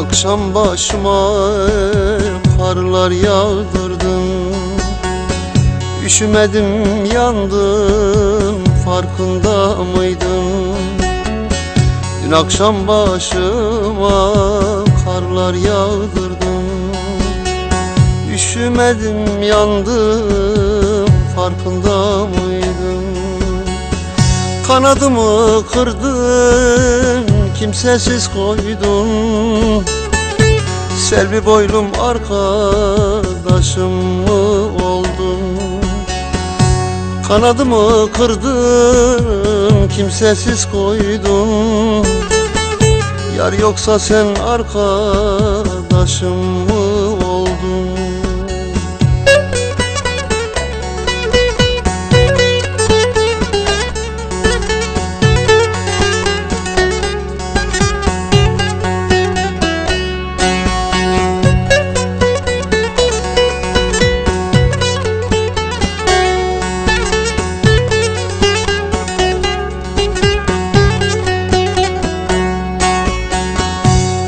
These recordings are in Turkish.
akşam başıma karlar yağdırdın. Üşümedim yandım farkında mıydın? Dün akşam başıma karlar yağdırdın. Üşümedim yandım farkında mıydın? Kanadımı kırdın kimsesiz koydun Selvi boylum arkadaşım mı oldun Kanadımı kırdın kimsesiz koydun Yar yoksa sen arkadaşım mı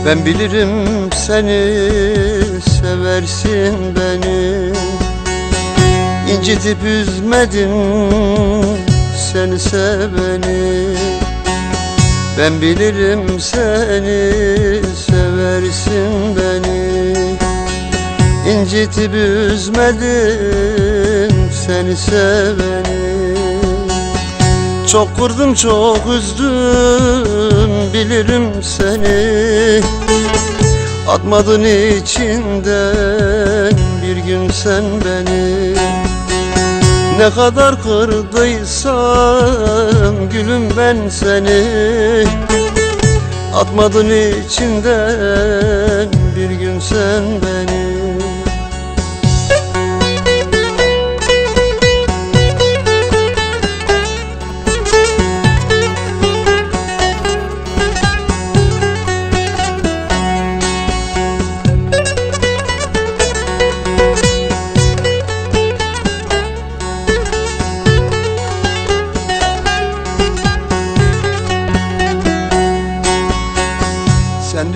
Ben bilirim seni seversin beni. İncitip üzmedin seni seveni. Ben bilirim seni seversin beni. İncitip üzmedin seni seveni. Çok kırdım çok üzdüm bilirim seni Atmadın içinden. Bir gün sen beni Ne kadar kırdıysam gülüm ben seni. Atmadın içinden bir gün sen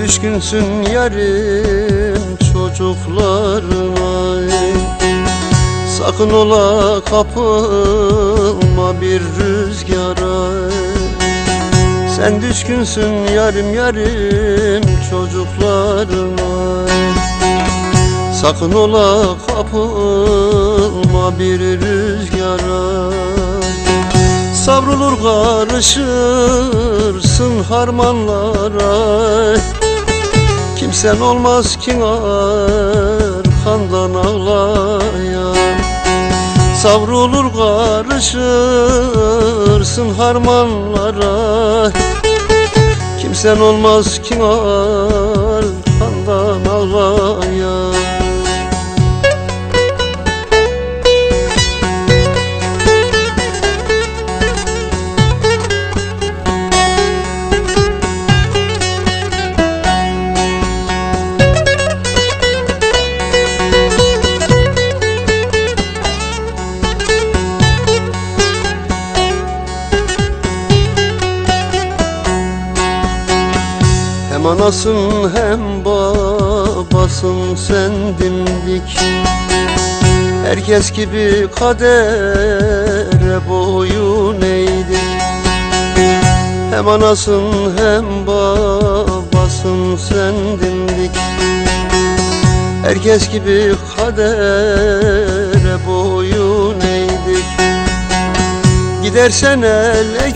düşkünsün yarım çocuklarına Sakın ola kapılma bir rüzgara Sen düşkünsün yarım yarım çocuklarına Sakın ola kapılma bir rüzgara Savrulur karışırsın harmanlara Kimsen olmaz ki arkandan ağlayan. Savrulur karışırsın harmanlara. Kimsen olmaz ki arkandan ağlayan Hem anasın hem babasın sen dimdik Herkes gibi kadere boyun eğdik Hem anasın hem babasın sen dimdik Herkes gibi kadere boyun eğdik Gidersen el